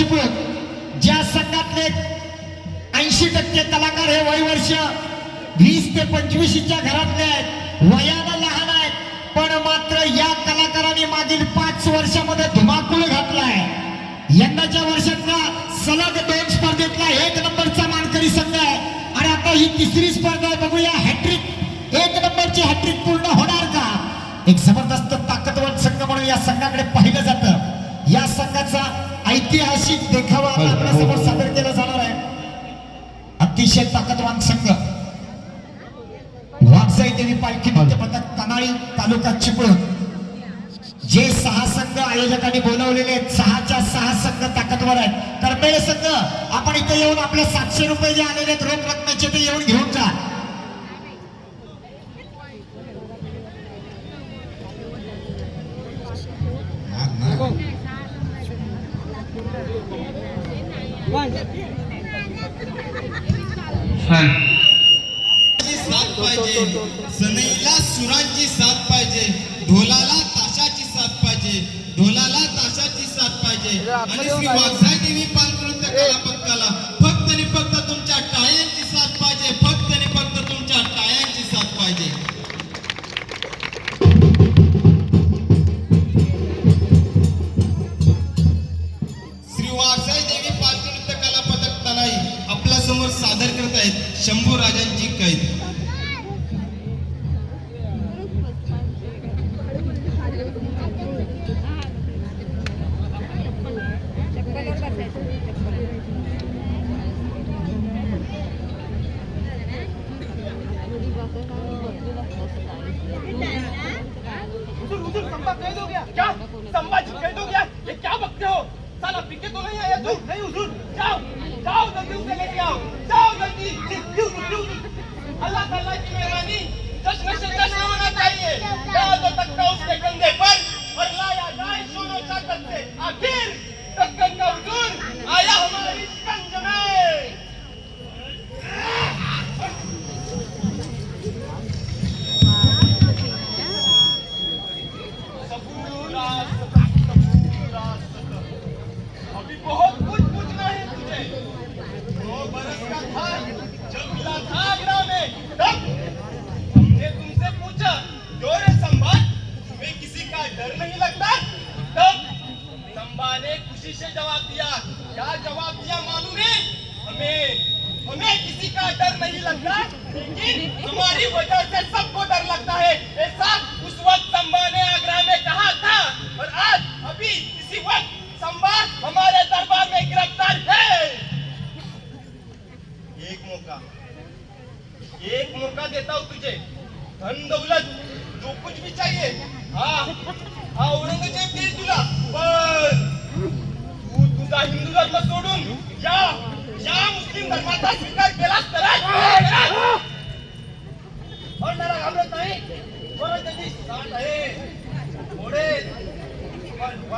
शिकवत ज्या संघातले ऐंशी टक्के कलाकार हे वयवर्ष वीस ते पंचवीसच्या घरातले आहेत. वयाला लहान आहेत. पण मात्र या कलाकारांनी मागील पाच वर्षामध्ये धुमाकूळ घातलाय. यंदाच्या वर्षातला सलग दोन स्पर्धेतला एक नंबरचा मानकरी संघ आहे. आणि आता ही तिसरी स्पर्धा आहे. बघूया हॅट्रिक एक नंबरची हॅट्रिक पूर्ण होणार का? एक जबरदस्त ताकदवान संघ म्हणून या संघाकडे पाहिलं जातं. या संघाचा ऐतिहासिक देखावा हो, हो. आपल्यासमोर सादर केला जाणार आहे. अतिशय ताकदवान संघ. वागसाई देवी पालखी हो. पथक कनाळी तालुका चिपळूण. जे सहा संघ आयोजकांनी बोलवलेले आहेत सहाच्या सहा संघ ताकदवर आहेत. कर्मेळ संघ आपण इथे येऊन आपले सातशे रुपये जे आलेले आहेत रोख रकमेचे ते येऊन घेऊन जा. 买了西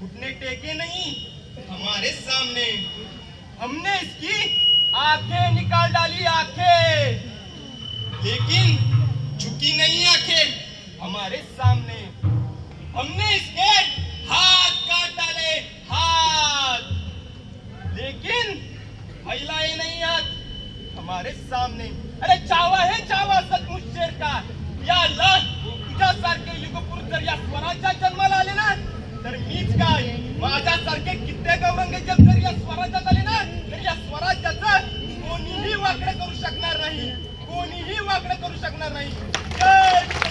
घुटने टेके नहीं, हमारे सामने। हमने इसकी आँखें निकाल डाली, आँखें। लेकिन झुकी नहीं आँखें, हमारे सामने। हमने इसके हाथ काट डाले, हाथ। लेकिन फैलाए नहीं हाथ हमारे सामने। अरे चावा है चावा सचमुच शेर का। या अल्लाह तुझ्यासारखे युगपुरुष जर या स्वराज्यात जन्माला आले ना तर मीच काय? माझ्यासारखे कित्येक औरंगजेब जर या स्वराज्यात आले ना तर या स्वराज्याचं कोणीही वाकडं करू शकणार नाही. कोणीही वाकडं करू शकणार नाही.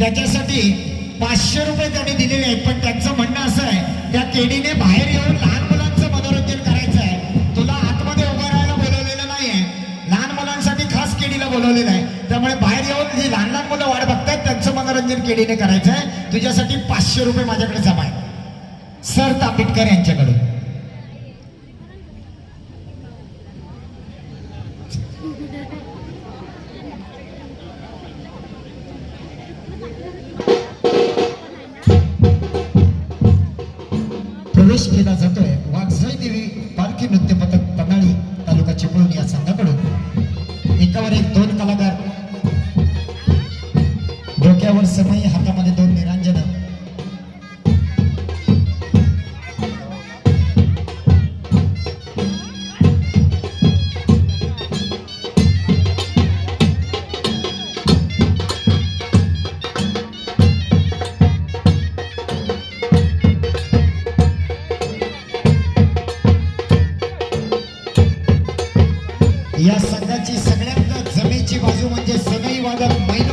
त्याच्यासाठी पाचशे रुपये त्यांनी दिलेले आहेत. पण त्यांचं म्हणणं असं आहे त्या केडीने बाहेर येऊन लहान मुलांचं मनोरंजन करायचं आहे. तुला आतमध्ये उभं राहायला बोलवलेलं नाहीये. लहान मुलांसाठी खास केडीला बोलवलेलं आहे. त्यामुळे बाहेर येऊन जी लहान लहान मुलं वाट बघतात त्यांचं मनोरंजन केडीने करायचं आहे. तुझ्यासाठी पाचशे रुपये माझ्याकडे जमा आहे सर तापिटकर यांच्याकडून. या संघाची सगळ्यात जमेची बाजू म्हणजे सनई वादक महिला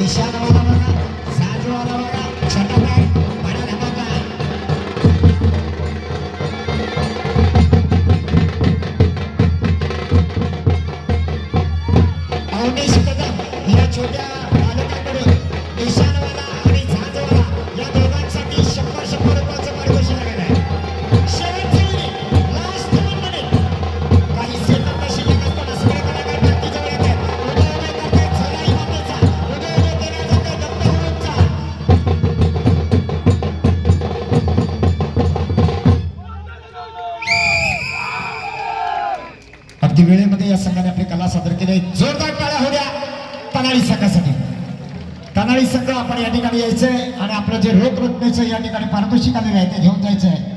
Bishara Bhagavan, Sajwa Bhagavan. जे रोख रकमेचं या ठिकाणी पारितोषिक आलेलं आहे ते घेऊन जायचं आहे.